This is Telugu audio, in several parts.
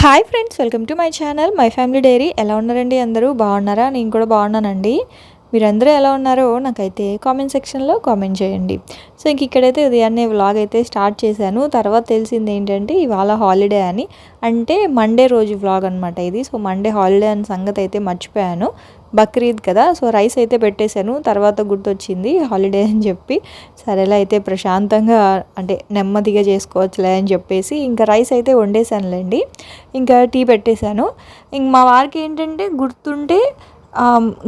Hi friends welcome to my channel my family diary ఎలా ఉన్నారండి అందరూ? బాగున్నారా? నేను కూడా బాగున్నానండి. మీరందరూ ఎలా ఉన్నారో నాకైతే కామెంట్ సెక్షన్లో కామెంట్ చేయండి. సో ఇంక ఇక్కడైతే ఉదయాన్నే వ్లాగ్ అయితే స్టార్ట్ చేశాను. తర్వాత తెలిసింది ఏంటంటే ఇవాళ హాలిడే అని. అంటే మండే రోజు వ్లాగ్ అనమాట ఇది. సో మండే హాలిడే అని సంగతి అయితే మర్చిపోయాను. బక్రీద్ కదా సో రైస్ అయితే పెట్టేశాను తర్వాత గుర్తొచ్చింది హాలిడే అని చెప్పి. సరేలా అయితే ప్రశాంతంగా అంటే నెమ్మదిగా చేసుకోవచ్చులే అని చెప్పేసి ఇంకా రైస్ అయితే వండేశానులేండి. ఇంకా టీ పెట్టేశాను. ఇంక మా వారికి ఏంటంటే గుర్తుంటే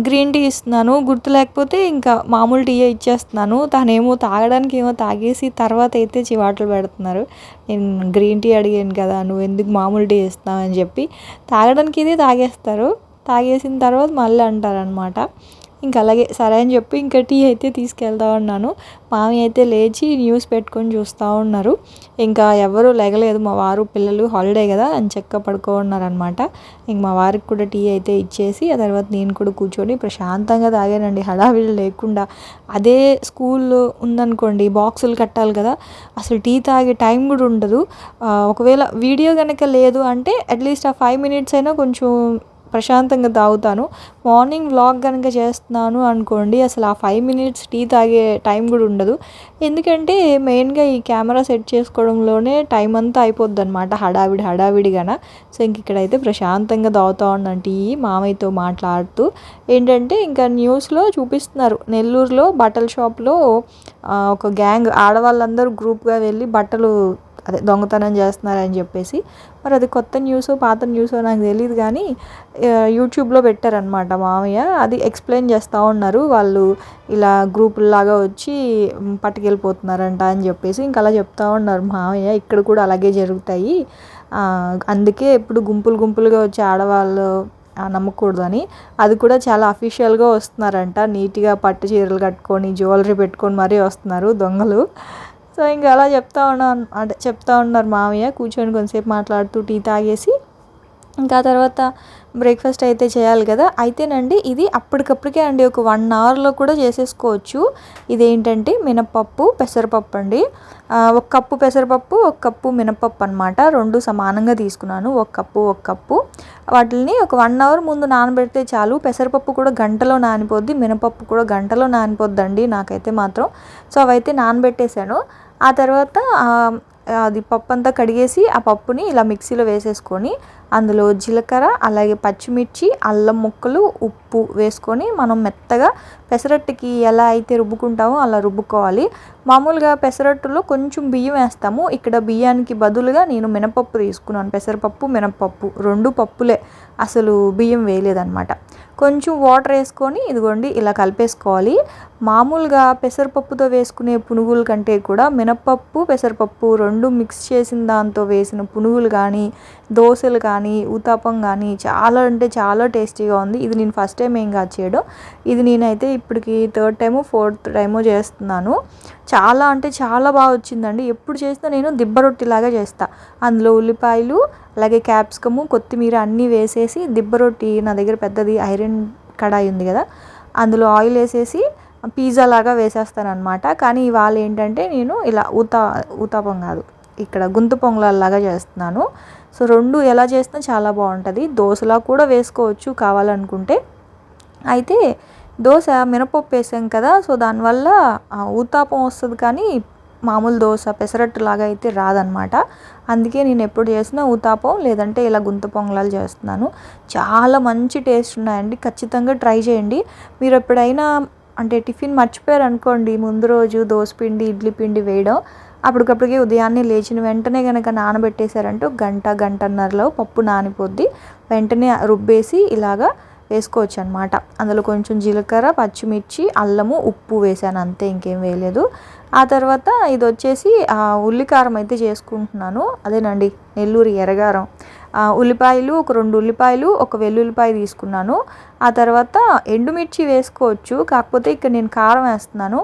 గ్రీన్ టీ ఇస్తున్నాను గుర్తు లేకపోతే ఇంకా మామూలు టీయే ఇచ్చేస్తున్నాను. తనేమో తాగడానికి ఏమో తాగేసి తర్వాత అయితే చివాట్లు పెడుతున్నారు. నేను గ్రీన్ టీ అడిగాను కదా నువ్వు ఎందుకు మామూలు టీ ఇస్తున్నావు? అని చెప్పి. తాగడానికి ఇది తాగేస్తారు. తాగేసిన తర్వాత మళ్ళీ అంటారనమాట. ఇంకా అలాగే సరే అని చెప్పి ఇంకా టీ అయితే తీసుకెళ్తా ఉన్నాను. మామి అయితే లేచి న్యూస్ పెట్టుకొని చూస్తూ ఉన్నారు. ఇంకా ఎవరు లేగలేదు. మా వారు పిల్లలు హాలిడే కదా అని చెక్క పడుకో ఉన్నారనమాట ఇంక మా వారికి కూడా టీ అయితే ఇచ్చేసి ఆ తర్వాత నేను కూడా కూర్చొని ప్రశాంతంగా తాగానండి. హడావిడి లేకుండా. అదే స్కూల్లో ఉందనుకోండి బాక్సులు కట్టాలి కదా. అసలు టీ తాగే టైం కూడా ఉండదు. ఒకవేళ వీడియో కనుక లేదు అంటే అట్లీస్ట్ ఆ ఫైవ్ మినిట్స్ అయినా కొంచెం ప్రశాంతంగా తాగుతాను. మార్నింగ్ వ్లాగ్ కనుక చేస్తున్నాను అనుకోండి అసలు ఆ ఫైవ్ మినిట్స్ టీ తాగే టైం కూడా ఉండదు. ఎందుకంటే మెయిన్గా ఈ కెమెరా సెట్ చేసుకోవడంలోనే టైం అంతా అయిపోద్ది అనమాట హడావిడి హడావిడిగాన. సో ఇంక ఇక్కడైతే ప్రశాంతంగా తాగుతూ ఉన్నాను టీ మామయ్యతో మాట్లాడుతూ. ఏంటంటే ఇంకా న్యూస్లో చూపిస్తున్నారు నెల్లూరులో బట్టల షాప్లో ఒక గ్యాంగ్ ఆడవాళ్ళందరూ గ్రూప్గా వెళ్ళి బట్టలు అదే దొంగతనం చేస్తున్నారని చెప్పేసి. మరి అది కొత్త న్యూస్ పాత న్యూస్ నాకు తెలియదు కానీ యూట్యూబ్లో పెట్టారనమాట మామయ్య. అది ఎక్స్ప్లెయిన్ చేస్తూ ఉన్నారు. వాళ్ళు ఇలా గ్రూపుల్లాగా వచ్చి పట్టుకెళ్ళిపోతున్నారంట అని చెప్పేసి ఇంకా అలా చెప్తా ఉన్నారు మామయ్య. ఇక్కడ కూడా అలాగే జరుగుతాయి. అందుకే ఇప్పుడు గుంపులు గుంపులుగా వచ్చి ఆడవాళ్ళు నమ్మకూడదు అని. అది కూడా చాలా అఫీషియల్గా వస్తున్నారంట. నీట్గా పట్టు చీరలు కట్టుకొని జ్యువెలరీ పెట్టుకొని మరీ వస్తున్నారు దొంగలు. సో ఇంకా అలా చెప్తా ఉన్నాను అంటే చెప్తా ఉన్నారు మామయ్య కూర్చొని కొంతసేపు మాట్లాడుతూ టీ తాగేసి. ఇంకా తర్వాత బ్రేక్ఫాస్ట్ అయితే చేయాలి కదా. అయితేనండి ఇది అప్పటికప్పటికే అండి ఒక వన్ అవర్లో కూడా చేసేసుకోవచ్చు. ఇదేంటంటే మినపప్పు పెసరపప్పు అండి. ఒక కప్పు పెసరపప్పు ఒక కప్పు మినపప్పు అనమాట రెండు సమానంగా తీసుకున్నాను. ఒక కప్పు ఒక కప్పు. వాటిని ఒక వన్ అవర్ ముందు నానబెడితే చాలు. పెసరపప్పు కూడా గంటలో నానిపోద్ది మినపప్పు కూడా గంటలో నానిపోద్దండి నాకైతే మాత్రం. సో అవైతే నానబెట్టేశాను. ఆ తర్వాత అది పప్పు అంతా కడిగేసి ఆ పప్పుని ఇలా మిక్సీలో వేసేసుకొని అందులో జీలకర్ర అలాగే పచ్చిమిర్చి అల్లం ముక్కలు ఉప్పు వేసుకొని మనం మెత్తగా పెసరట్టుకి ఎలా అయితే రుబ్బుకుంటామో అలా రుబ్బుకోవాలి. మామూలుగా పెసరట్టులో కొంచెం బియ్యం వేస్తాము. ఇక్కడ బియ్యానికి బదులుగా నేను మినపప్పు తీసుకున్నాను. పెసరపప్పు మినపప్పు రెండు పప్పులే. అసలు బియ్యం వేయలేదన్నమాట. కొంచెం వాటర్ వేసుకొని ఇదిగోండి ఇలా కలిపేసుకోవాలి. మామూలుగా పెసరపప్పుతో వేసుకునే పునుగుల కంటే కూడా మినపప్పు పెసరపప్పు రెండు మిక్స్ చేసిన దాంతో వేసిన పునుగులు కానీ దోశలు కానీ ఊతాపం కానీ చాలా అంటే చాలా టేస్టీగా ఉంది. ఇది నేను ఫస్ట్ టైం ఏం కాదు చేయడం. ఇది నేనైతే ఇప్పటికి థర్డ్ టైము ఫోర్త్ టైము చేస్తున్నాను. చాలా అంటే చాలా బాగా వచ్చిందండి. ఎప్పుడు చేసినా నేను దిబ్బ రొట్టిలాగా చేస్తా. అందులో ఉల్లిపాయలు అలాగే క్యాప్సికము కొత్తిమీర అన్నీ వేసేసి దిబ్బ రొట్టి నా దగ్గర పెద్దది ఐరన్ కడాయి ఉంది కదా అందులో ఆయిల్ వేసేసి పిజ్జా లాగా వేసేస్తాను అనమాట కానీ ఇవాళ ఏంటంటే నేను ఇలా ఊతా ఊతాపం కాదు ఇక్కడ గుంతు పొంగలాగా చేస్తున్నాను. సో రెండు ఎలా చేసినా చాలా బాగుంటుంది. దోశలా కూడా వేసుకోవచ్చు కావాలనుకుంటే. అయితే దోశ మినపప్పు వేసాం కదా సో దానివల్ల ఊతాపం వస్తుంది కానీ మామూలు దోశ పెసరట్టు లాగా అయితే రాదనమాట. అందుకే నేను ఎప్పుడు చేసినా ఊతాపం లేదంటే ఇలా గుంత పొంగలాలు చేస్తున్నాను. చాలా మంచి టేస్ట్ ఉన్నాయండి. ఖచ్చితంగా ట్రై చేయండి. మీరు ఎప్పుడైనా అంటే టిఫిన్ మర్చిపోయారు అనుకోండి ముందు రోజు దోశ పిండి ఇడ్లీ పిండి వేయడం అప్పటికప్పటికే ఉదయాన్నే లేచిన వెంటనే కనుక నానబెట్టేశారంటే గంట గంటన్నరలో పప్పు నానిపోద్ది. వెంటనే రుబ్బేసి ఇలాగా వేసుకోవచ్చు అనమాట అందులో కొంచెం జీలకర్ర పచ్చిమిర్చి అల్లము ఉప్పు వేసాను. అంతే ఇంకేం వేయలేదు. ఆ తర్వాత ఇది వచ్చేసి ఉల్లికారం అయితే చేసుకుంటున్నాను. అదేనండి నెల్లూరు ఎర్రగారం. ఉల్లిపాయలు ఒక రెండు ఉల్లిపాయలు ఒక వెల్లుల్లిపాయ తీసుకున్నాను. ఆ తర్వాత ఎండుమిర్చి వేసుకోవచ్చు. కాకపోతే ఇక్కడ నేను కారం వేస్తున్నాను.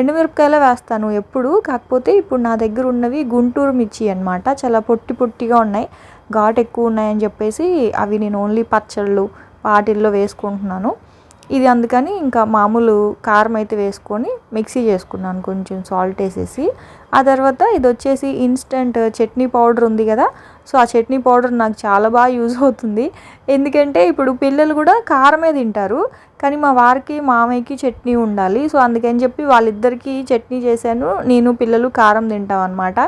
ఎండుమిరపకాయలు వేస్తాను ఎప్పుడు. కాకపోతే ఇప్పుడు నా దగ్గర ఉన్నవి గుంటూరు మిర్చి అనమాట చాలా పొట్టి పొట్టిగా ఉన్నాయి. ఘాట్ ఎక్కువ ఉన్నాయని చెప్పేసి అవి నేను ఓన్లీ పచ్చళ్ళు వాటిల్లో వేసుకుంటున్నాను. ఇది అందుకని ఇంకా మామూలు కారం అయితే వేసుకొని మిక్సీ చేసుకున్నాను. కొంచెం సాల్ట్ వేసేసి ఆ తర్వాత ఇది వచ్చేసి ఇన్స్టెంట్ చట్నీ పౌడర్ ఉంది కదా సో ఆ చట్నీ పౌడర్ నాకు చాలా బాగా యూజ్ అవుతుంది. ఎందుకంటే ఇప్పుడు పిల్లలు కూడా కారమే తింటారు కానీ మా వారికి మామయ్యకి చట్నీ ఉండాలి. సో అందుకని చెప్పి వాళ్ళిద్దరికీ చట్నీ చేశాను. నేను పిల్లలు కారం తింటాం అనమాట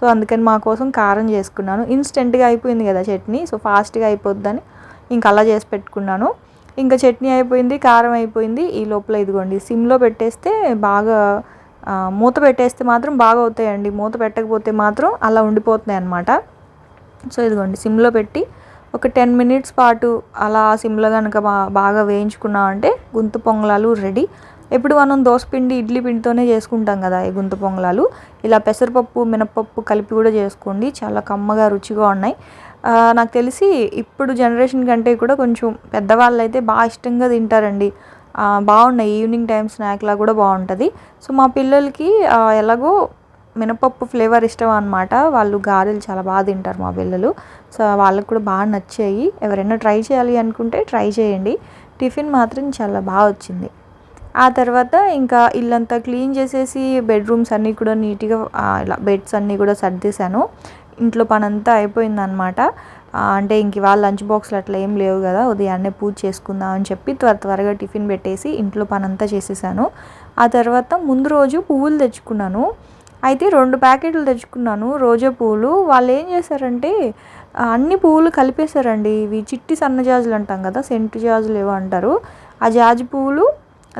సో అందుకని మా కోసం కారం చేసుకున్నాను. ఇన్స్టెంట్గా అయిపోయింది కదా చట్నీ సో ఫాస్ట్గా అయిపోద్దని. ఇంకా అలా చేసి పెట్టుకున్నాను. ఇంకా చట్నీ అయిపోయింది కారం అయిపోయింది. ఈ లోపల ఇదిగోండి సిమ్లో పెట్టేస్తే బాగా మూత పెట్టేస్తే మాత్రం బాగా అవుతాయండి. మూత పెట్టకపోతే మాత్రం అలా ఉండిపోతున్నాయి అన్నమాట. సో ఇదిగోండి సిమ్లో పెట్టి ఒక టెన్ మినిట్స్ పాటు అలా సిమ్లో కనుక బాగా వేయించుకున్నామంటే గుంత పొంగలాలు రెడీ. ఎప్పుడు మనం దోసపిండి ఇడ్లీ పిండితోనే చేసుకుంటాం కదా ఈ గుంత పొంగలాలు. ఇలా పెసరపప్పు మినపప్పు కలిపి కూడా చేసుకోండి. చాలా కమ్మగా రుచిగా ఉన్నాయి. నాకు తెలిసి ఇప్పుడు జనరేషన్ కంటే కూడా కొంచెం పెద్దవాళ్ళు అయితే బాగా ఇష్టంగా తింటారండి. బాగున్నాయి ఈవినింగ్ టైం స్నాక్లా కూడా బాగుంటుంది. సో మా పిల్లలకి ఎలాగో మినపప్పు ఫ్లేవర్ ఇష్టం అనమాట వాళ్ళు గారెలు చాలా బాగా తింటారు మా పిల్లలు. సో వాళ్ళకి కూడా బాగా నచ్చాయి. ఎవరైనా ట్రై చేయాలి అనుకుంటే ట్రై చేయండి. టిఫిన్ మాత్రం చాలా బాగా వచ్చింది. ఆ తర్వాత ఇంకా ఇల్లంతా క్లీన్ చేసేసి బెడ్రూమ్స్ అన్నీ కూడా నీట్గా ఇలా బెడ్స్ అన్నీ కూడా సర్దేశాను. ఇంట్లో పని అంతా అయిపోయిందనమాట అంటే ఇంక ఇవాళ లంచ్ బాక్స్లు అట్లా ఏం లేవు కదా ఉదయాన్నే పూజ చేసుకుందాం అని చెప్పి త్వర త్వరగా టిఫిన్ పెట్టేసి ఇంట్లో పని అంతా చేసేసాను. ఆ తర్వాత ముందు రోజు పువ్వులు తెచ్చుకున్నాను. అయితే రెండు ప్యాకెట్లు తెచ్చుకున్నాను రోజా పువ్వులు. వాళ్ళు ఏం చేశారంటే అన్ని పువ్వులు కలిపేశారండి. ఇవి చిట్టి సన్నజాజులు అంటాం కదా సెంటు జాజులు ఏవో అంటారు. ఆ జాజి పువ్వులు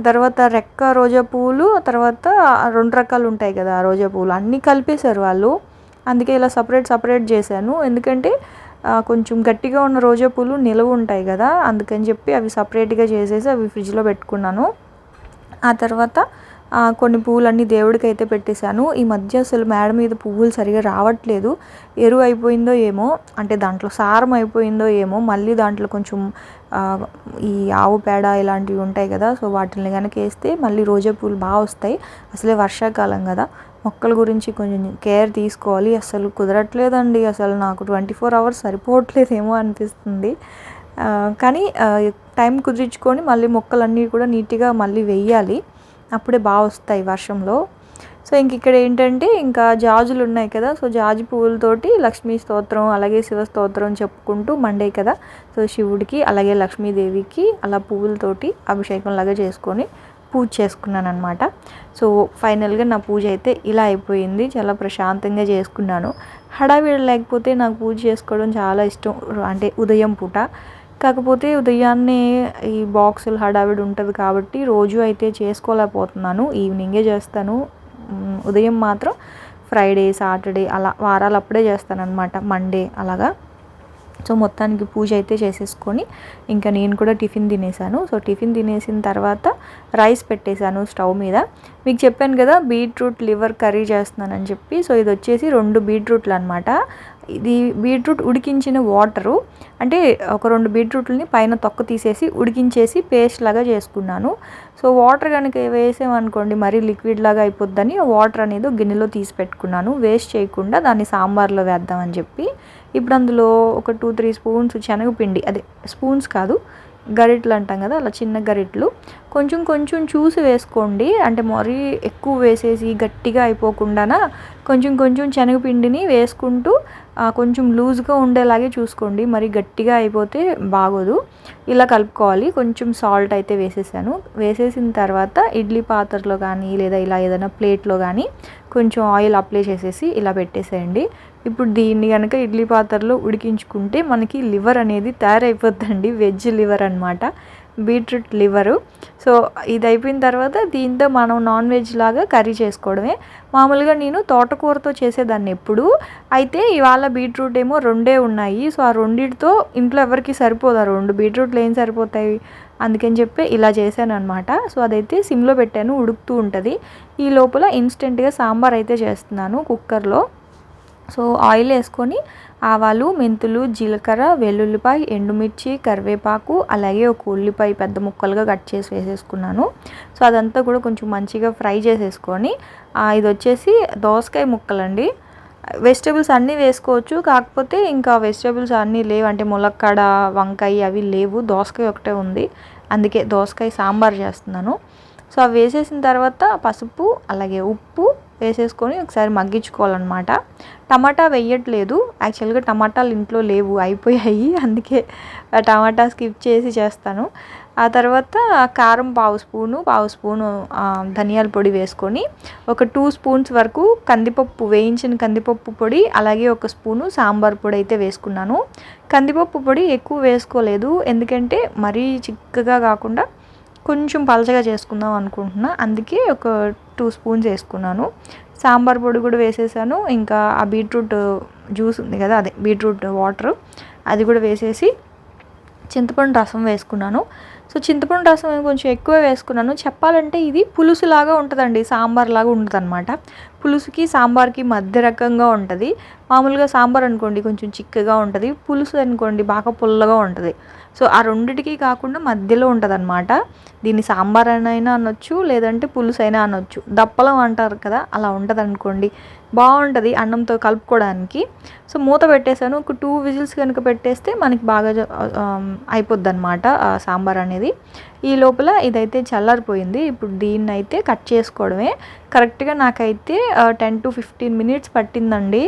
తర్వాత రెక్క రోజా పువ్వులు తర్వాత రెండు రకాలు ఉంటాయి కదా రోజా పువ్వులు. అన్నీ కలిపేశారు వాళ్ళు. అందుకే ఇలా సపరేట్ సపరేట్ చేశాను. ఎందుకంటే కొంచెం గట్టిగా ఉన్న రోజా పూలు నిలవ ఉంటాయి కదా అందుకని చెప్పి అవి సపరేట్గా చేసేసి అవి ఫ్రిడ్జ్లో పెట్టుకున్నాను. ఆ తర్వాత కొన్ని పువ్వులన్నీ దేవుడికి అయితే పెట్టేశాను. ఈ మధ్య అసలు మేడ మీద పువ్వులు సరిగా రావట్లేదు. ఎరువు అయిపోయిందో ఏమో అంటే దాంట్లో సారం అయిపోయిందో ఏమో మళ్ళీ దాంట్లో కొంచెం ఈ ఆవు పేడ ఇలాంటివి ఉంటాయి కదా సో వాటిని కనుక వేస్తే మళ్ళీ రోజా పూలు బాగా వస్తాయి. అసలే వర్షాకాలం కదా మొక్కల గురించి కొంచెం కేర్ తీసుకోవాలి. అసలు కుదరట్లేదండి. అసలు నాకు ట్వంటీ ఫోర్ అవర్స్ సరిపోవట్లేదేమో అనిపిస్తుంది. కానీ టైం కుదిరించుకొని మళ్ళీ మొక్కలన్నీ కూడా నీట్గా మళ్ళీ వెయ్యాలి అప్పుడే బాగా వస్తాయి వర్షంలో. సో ఇంక ఇక్కడ ఏంటంటే ఇంకా జాజులు ఉన్నాయి కదా. సో జాజి పువ్వులతోటి లక్ష్మీ స్తోత్రం అలాగే శివ స్తోత్రం చెప్పుకుంటూ మండే కదా. సో శివుడికి అలాగే లక్ష్మీదేవికి అలా పువ్వులతోటి అభిషేకం లాగా చేసుకొని పూజ చేసుకున్నాను అనమాట సో ఫైనల్గా నా పూజ అయితే ఇలా అయిపోయింది. చాలా ప్రశాంతంగా చేసుకున్నాను. హడావిడి లేకపోతే నాకు పూజ చేసుకోవడం చాలా ఇష్టం. అంటే ఉదయం పూట. కాకపోతే ఉదయాన్నే ఈ బాక్సులు హడావిడి ఉంటుంది కాబట్టి రోజు అయితే చేసుకోలేకపోతున్నాను. ఈవినింగే చేస్తాను. ఉదయం మాత్రం ఫ్రైడే సాటర్డే అలా వారాలప్పుడే చేస్తాను అనమాట మండే అలాగా. సో మొత్తానికి పూజ అయితే చేసేసుకొని ఇంకా నేను కూడా టిఫిన్ తినేసాను. సో టిఫిన్ తినేసిన తర్వాత రైస్ పెట్టేశాను స్టవ్ మీద. మీకు చెప్పాను కదా బీట్రూట్ లివర్ కర్రీ చేస్తున్నానని చెప్పి. సో ఇది వచ్చేసి రెండు బీట్రూట్లు అనమాట ఇది బీట్రూట్ ఉడికించిన వాటరు అంటే ఒక రెండు బీట్రూట్లని పైన తొక్క తీసేసి ఉడికించేసి పేస్ట్ లాగా చేసుకున్నాను. సో వాటర్ కనుక వేసామనుకోండి మరీ లిక్విడ్ లాగా అయిపోద్దని వాటర్ అనేది గిన్నెలో తీసి పెట్టుకున్నాను. వేస్ట్ చేయకుండా దాన్ని సాంబార్లో వేద్దామని చెప్పి. ఇప్పుడు అందులో ఒక టూ త్రీ స్పూన్స్ శనగపిండి అదే స్పూన్స్ కాదు గరిట్లు అంటాం కదా అలా చిన్న గరిట్లు. కొంచెం కొంచెం చూసి వేసుకోండి. అంటే మరీ ఎక్కువ వేసేసి గట్టిగా అయిపోకుండా కొంచెం కొంచెం శనగపిండిని వేసుకుంటూ కొంచెం లూజ్గా ఉండేలాగే చూసుకోండి. మరి గట్టిగా అయిపోతే బాగోదు. ఇలా కలుపుకోవాలి. కొంచెం సాల్ట్ అయితే వేసేసాను. వేసేసిన తర్వాత ఇడ్లీ పాత్రలో కానీ లేదా ఇలా ఏదైనా ప్లేట్లో కానీ కొంచెం ఆయిల్ అప్లై చేసేసి ఇలా పెట్టేసేయండి. ఇప్పుడు దీన్ని కనుక ఇడ్లీ పాత్రలో ఉడికించుకుంటే మనకి లివర్ అనేది తయారైపోద్దండి. వెజ్ లివర్ అనమాట బీట్రూట్ లివరు. సో ఇది అయిపోయిన తర్వాత దీంతో మనం నాన్ వెజ్ లాగా కర్రీ చేసుకోవడమే. మామూలుగా నేను తోటకూరతో చేసేదాన్ని ఎప్పుడు. అయితే ఇవాళ బీట్రూట్ ఏమో రెండే ఉన్నాయి. సో ఆ రెండింటితో ఇంట్లో ఎవరికి సరిపోదు. రెండు బీట్రూట్లు ఏం సరిపోతాయి? అందుకని చెప్పి ఇలా చేశాను అనమాట సో అదైతే సిమ్లో పెట్టాను. ఉడుకుతూ ఉంటుంది. ఈ లోపల ఇన్స్టెంట్గా సాంబార్ అయితే చేస్తున్నాను కుక్కర్లో. సో ఆయిల్ వేసుకొని ఆవాలు మెంతులు జీలకర్ర వెల్లుల్లిపాయ ఎండుమిర్చి కరివేపాకు అలాగే ఒక ఉల్లిపాయ పెద్ద ముక్కలుగా కట్ చేసి వేసేసుకున్నాను. సో అదంతా కూడా కొంచెం మంచిగా ఫ్రై చేసేసుకొని ఇది వచ్చేసి దోసకాయ ముక్కలండి. వెజిటేబుల్స్ అన్నీ వేసుకోవచ్చు కాకపోతే ఇంకా వెజిటేబుల్స్ అన్నీ లేవు. అంటే ములక్కాడ వంకాయ అవి లేవు. దోసకాయ ఒకటే ఉంది. అందుకే దోసకాయ సాంబార్ చేస్తున్నాను. సో అవి వేసేసిన తర్వాత పసుపు అలాగే ఉప్పు వేసేసుకొని ఒకసారి మగ్గించుకోవాలన్నమాట. టమాటా వేయట్లేదు. యాక్చువల్గా టమాటాలు ఇంట్లో లేవు అయిపోయాయి. అందుకే టమాటా స్కిప్ చేసి చేస్తాను. ఆ తర్వాత కారం పావు స్పూను పావు స్పూను ధనియాల పొడి వేసుకొని ఒక టూ స్పూన్స్ వరకు కందిపప్పు వేయించిన కందిపప్పు పొడి అలాగే ఒక స్పూను సాంబార్ పొడి అయితే వేసుకున్నాను. కందిపప్పు పొడి ఎక్కువ వేసుకోలేదు. ఎందుకంటే మరీ చిక్కగా కాకుండా కొంచెం పలచగా చేసుకుందాం అనుకుంటున్నా. అందుకే ఒక టూ స్పూన్స్ వేసుకున్నాను. సాంబార్ పొడి కూడా వేసేసాను. ఇంకా ఆ బీట్రూట్ జ్యూస్ ఉంది కదా అదే బీట్రూట్ వాటర్ అది కూడా వేసేసి చింతపండు రసం వేసుకున్నాను. సో చింతపండు రసం కొంచెం ఎక్కువ వేసుకున్నాను. చెప్పాలంటే ఇది పులుసులాగా ఉంటుందండి సాంబార్ లాగా ఉంటుంది అనమాట పులుసుకి సాంబార్కి మధ్య రకంగా ఉంటుంది. మామూలుగా సాంబార్ అనుకోండి కొంచెం చిక్కగా ఉంటుంది. పులుసు అనుకోండి బాగా పుల్లగా ఉంటుంది. సో ఆ రెండిటికి కాకుండా మధ్యలో ఉంటుంది అనమాట దీన్ని సాంబార్ అయినా అనొచ్చు లేదంటే పులుసు అయినా అనొచ్చు. దప్పలం అంటారు కదా అలా ఉంటుంది అనుకోండి బాగుంటుంది అన్నంతో కలుపుకోవడానికి. సో మూత పెట్టేశాను. ఒక టూ విజిల్స్ కనుక పెట్టేస్తే మనకి బాగా అయిపోద్ది అనమాట సాంబార్ అనేది. ఈ లోపల ఇదైతే చల్లారిపోయింది. ఇప్పుడు దీన్ని అయితే కట్ చేసుకోవడమే. కరెక్ట్గా నాకైతే టెన్ టు ఫిఫ్టీన్ మినిట్స్ పట్టిందండి.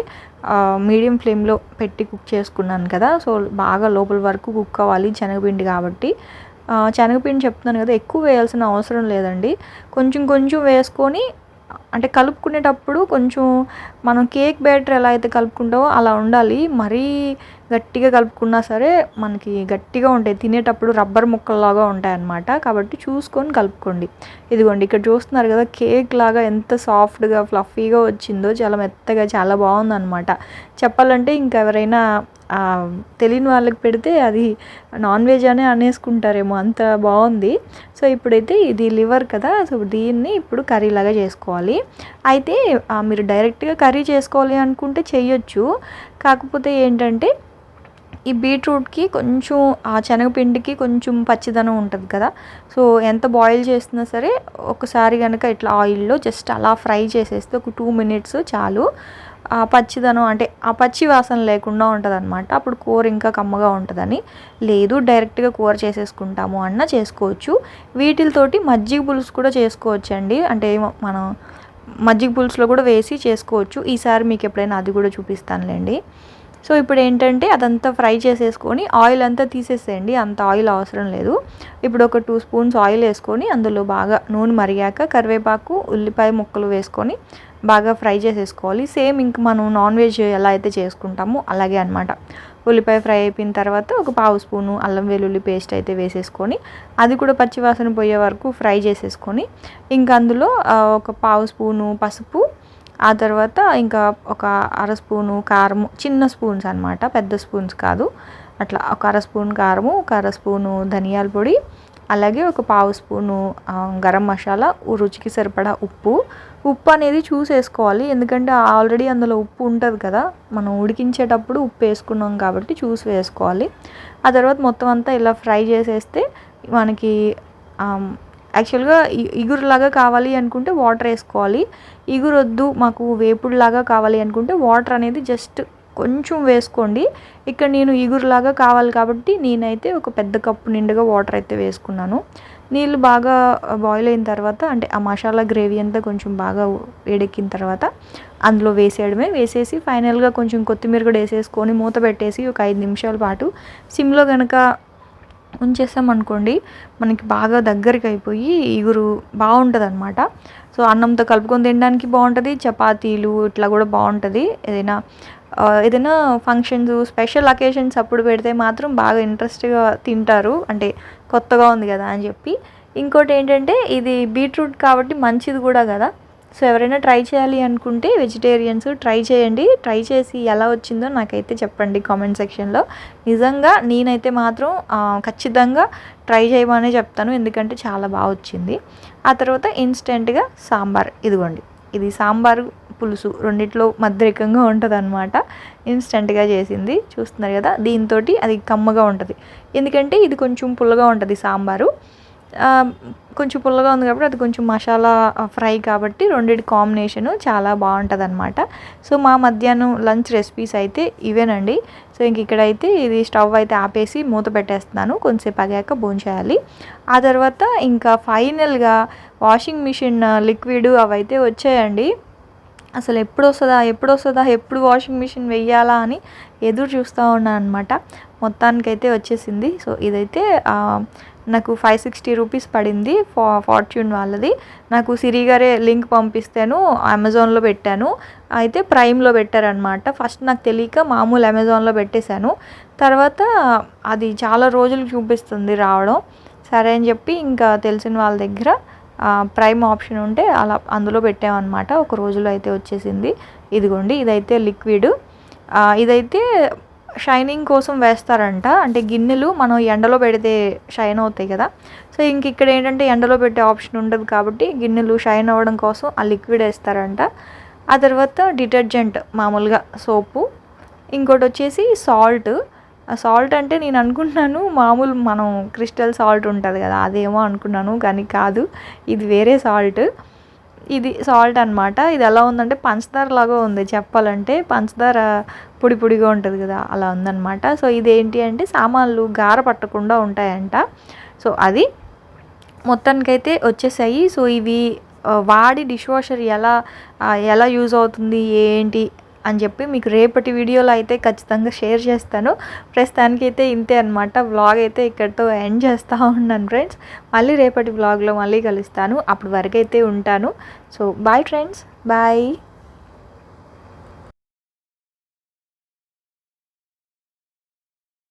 మీడియం ఫ్లేమ్లో పెట్టి కుక్ చేసుకున్నాను కదా. సో బాగా లోపల వరకు కుక్ అవ్వాలి శనగపిండి కాబట్టి. శనగపిండి చెప్తున్నాను కదా ఎక్కువ వేయాల్సిన అవసరం లేదండి. కొంచెం కొంచెం వేసుకొని అంటే కలుపుకునేటప్పుడు కొంచెం మనం కేక్ బ్యాటర్ ఎలా అయితే కలుపుకుంటామో అలా ఉండాలి. మరీ గట్టిగా కలుపుకున్నా సరే మనకి గట్టిగా ఉంటాయి. తినేటప్పుడు రబ్బర్ ముక్కల్లాగా ఉంటాయి అన్నమాట కాబట్టి చూసుకొని కలుపుకోండి. ఇదిగోండి ఇక్కడ చూస్తున్నారు కదా కేక్ లాగా ఎంత సాఫ్ట్గా ఫ్లఫీగా వచ్చిందో చాలా మెత్తగా చాలా బాగుందన్నమాట. చెప్పాలంటే ఇంకెవరైనా తెలియని వాళ్ళకి పెడితే అది నాన్ వెజ్ అనే అనేసుకుంటారేమో అంత బాగుంది. సో ఇప్పుడైతే ఇది లివర్ కదా సో దీన్ని ఇప్పుడు కర్రీలాగా చేసుకోవాలి. అయితే మీరు డైరెక్ట్గా కర్రీ చేసుకోవాలి అనుకుంటే చేయొచ్చు కాకపోతే ఏంటంటే ఈ బీట్రూట్కి కొంచెం ఆ శనగపిండికి కొంచెం పచ్చిదనం ఉంటుంది కదా. సో ఎంత బాయిల్ చేసినా సరే ఒకసారి కనుక ఇట్లా ఆయిల్లో జస్ట్ అలా ఫ్రై చేసేస్తే ఒక టూ మినిట్స్ చాలు. ఆ పచ్చిదనం అంటే ఆ పచ్చి వాసన లేకుండా ఉంటుంది అనమాట అప్పుడు కూర ఇంకా కమ్మగా ఉంటుందని. లేదు డైరెక్ట్గా కూర చేసేసుకుంటాము అన్న చేసుకోవచ్చు. వీటితోటి మజ్జిగ పులుసు కూడా చేసుకోవచ్చు అండి అంటే మనం మజ్జిగ పులుసులో కూడా వేసి చేసుకోవచ్చు. ఈసారి మీకు ఎప్పుడైనా అది కూడా చూపిస్తానులేండి. సో ఇప్పుడు ఏంటంటే అదంతా ఫ్రై చేసేసుకొని ఆయిల్ అంతా తీసేసేయండి అంత ఆయిల్ అవసరం లేదు. ఇప్పుడు ఒక టూ స్పూన్స్ ఆయిల్ వేసుకొని అందులో బాగా నూనె మరిగాక కరివేపాకు ఉల్లిపాయ ముక్కలు వేసుకొని బాగా ఫ్రై చేసేసుకోవాలి. సేమ్ ఇంక మనం నాన్ వెజ్ ఎలా అయితే చేసుకుంటామో అలాగే అనమాట ఉల్లిపాయ ఫ్రై అయిపోయిన తర్వాత ఒక పావు స్పూను అల్లం వెల్లుల్లి పేస్ట్ అయితే వేసేసుకొని అది కూడా పచ్చివాసన పోయే వరకు ఫ్రై చేసేసుకొని ఇంకా అందులో ఒక పావు స్పూను పసుపు ఆ తర్వాత ఇంకా ఒక అర స్పూను కారము చిన్న స్పూన్స్ అనమాట పెద్ద స్పూన్స్ కాదు. అట్లా ఒక అర స్పూన్ కారము ఒక అర స్పూను ధనియాల పొడి అలాగే ఒక పావు స్పూను గరం మసాలా రుచికి సరిపడా ఉప్పు. ఉప్పు అనేది చూసేసుకోవాలి ఎందుకంటే ఆల్రెడీ అందులో ఉప్పు ఉంటుంది కదా. మనం ఉడికించేటప్పుడు ఉప్పు వేసుకున్నాం కాబట్టి చూసి వేసుకోవాలి. ఆ తర్వాత మొత్తం అంతా ఇలా ఫ్రై చేసేస్తే మనకి యాక్చువల్గా ఇగురులాగా కావాలి అనుకుంటే వాటర్ వేసుకోవాలి. ఇగురొద్దు మాకు వేపుడులాగా కావాలి అనుకుంటే వాటర్ అనేది జస్ట్ కొంచెం వేసుకోండి. ఇక్కడ నేను ఇగురులాగా కావాలి కాబట్టి నేనైతే ఒక పెద్ద కప్పు నిండుగా వాటర్ అయితే వేసుకున్నాను. నీళ్ళు బాగా బాయిల్ అయిన తర్వాత అంటే ఆ మసాలా గ్రేవీ అంతా కొంచెం బాగా వేడెక్కిన తర్వాత అందులో వేసేయడమే. వేసేసి ఫైనల్గా కొంచెం కొత్తిమీర కూడా వేసేసుకొని మూత పెట్టేసి ఒక ఐదు నిమిషాల పాటు సిమ్లో కనుక ఉంచేసామనుకోండి మనకి బాగా దగ్గరికి అయిపోయి ఇగురు బాగుంటుంది అనమాట సో అన్నంతో కలుపుకొని తినడానికి బాగుంటుంది చపాతీలు ఇట్లా కూడా బాగుంటుంది. ఏదైనా ఏదైనా ఫంక్షన్స్ స్పెషల్ అకేషన్స్ అప్పుడు పెడితే మాత్రం బాగా ఇంట్రెస్ట్గా తింటారు. అంటే కొత్తగా ఉంది కదా అని చెప్పి. ఇంకోటి ఏంటంటే ఇది బీట్రూట్ కాబట్టి మంచిది కూడా కదా. సో ఎవరైనా ట్రై చేయాలి అనుకుంటే వెజిటేరియన్స్ ట్రై చేయండి. ట్రై చేసి ఎలా వచ్చిందో నాకైతే చెప్పండి కామెంట్ సెక్షన్లో. నిజంగా నేనైతే మాత్రం ఖచ్చితంగా ట్రై చేయమనే చెప్తాను. ఎందుకంటే చాలా బాగా వచ్చింది. ఆ తర్వాత ఇన్స్టెంట్గా సాంబార్ ఇదిగోండి. ఇది సాంబారు పులుసు రెండిట్లో మధ్యరికంగా ఉంటుంది అనమాట ఇన్స్టెంట్గా చేసింది. చూస్తున్నారు కదా? దీంతో అది కమ్మగా ఉంటుంది. ఎందుకంటే ఇది కొంచెం పుల్లగా ఉంటుంది సాంబారు. కొంచెం పుల్లగా ఉంది కాబట్టి అది కొంచెం మసాలా ఫ్రై కాబట్టి రెండింటి కాంబినేషను చాలా బాగుంటుంది అనమాట సో మా మధ్యాహ్నం లంచ్ రెసిపీస్ అయితే ఇవేనండి. సో ఇంక ఇక్కడైతే ఇది స్టవ్ అయితే ఆపేసి మూత పెట్టేస్తున్నాను. కొంచెంసేపు అగాక చేయాలి. ఆ తర్వాత ఇంకా ఫైనల్గా వాషింగ్ మిషన్ లిక్విడ్ అవైతే వచ్చాయండి. అసలు ఎప్పుడు వస్తుందా ఎప్పుడు వస్తుందా ఎప్పుడు వాషింగ్ మిషన్ వెయ్యాలా అని ఎదురు చూస్తూ ఉన్నాను అనమాట మొత్తానికైతే వచ్చేసింది. సో ఇదైతే నాకు ఫైవ్ సిక్స్టీ రూపీస్ పడింది ఫా ఫార్చ్యూన్ వాళ్ళది. నాకు సిరి గారే లింక్ పంపిస్తాను అమెజాన్లో పెట్టాను. అయితే ప్రైమ్లో పెట్టారనమాట ఫస్ట్ నాకు తెలియక మామూలు అమెజాన్లో పెట్టేశాను. తర్వాత అది చాలా రోజులు చూపిస్తుంది రావడం. సరే అని చెప్పి ఇంకా తెలిసిన వాళ్ళ దగ్గర ప్రైమ్ ఆప్షన్ ఉంటే అలా అందులో పెట్టామన్నమాట. ఒక రోజులో అయితే వచ్చేసింది. ఇదిగోండి ఇదైతే లిక్విడ్ ఇదైతే షైనింగ్ కోసం వేస్తారంట. అంటే గిన్నెలు మనం ఎండలో పెడితే షైన్ అవుతాయి కదా. సో ఇంక ఇక్కడ ఏంటంటే ఎండలో పెట్టే ఆప్షన్ ఉండదు కాబట్టి గిన్నెలు షైన్ అవ్వడం కోసం ఆ లిక్విడ్ వేస్తారంట. ఆ తర్వాత డిటర్జెంట్ మామూలుగా సోపు. ఇంకోటి వచ్చేసి సాల్ట్. ఆ సాల్ట్ అంటే నేను అనుకుంటున్నాను మామూలు మనం క్రిస్టల్ సాల్ట్ ఉంటుంది కదా అదేమో అనుకున్నాను కానీ కాదు. ఇది వేరే సాల్ట్. ఇది సాల్ట్ అనమాట ఇది ఎలా ఉందంటే పంచదార లాగా ఉంది చెప్పాలంటే. పంచదార పొడి పొడిగా ఉంటుంది కదా అలా ఉందన్నమాట. సో ఇది ఏంటి అంటే సామాన్లు గార పట్టకుండా ఉంటాయంట. సో అది మొత్తానికైతే వచ్చేసాయి. సో ఇవి వాడి డిష్ వాషర్ ఎలా ఎలా యూజ్ అవుతుంది ఏంటి అని చెప్పి మీకు రేపటి వీడియోలో అయితే ఖచ్చితంగా షేర్ చేస్తాను. ప్రస్తుతానికి అయితే ఇంతే అనమాట వ్లాగ్ అయితే ఇక్కడితో ఎండ్ చేస్తూ ఉన్నాను ఫ్రెండ్స్. మళ్ళీ రేపటి వ్లాగ్లో మళ్ళీ కలుస్తాను. అప్పటి వరకు అయితే ఉంటాను. So bye friends. బాయ్.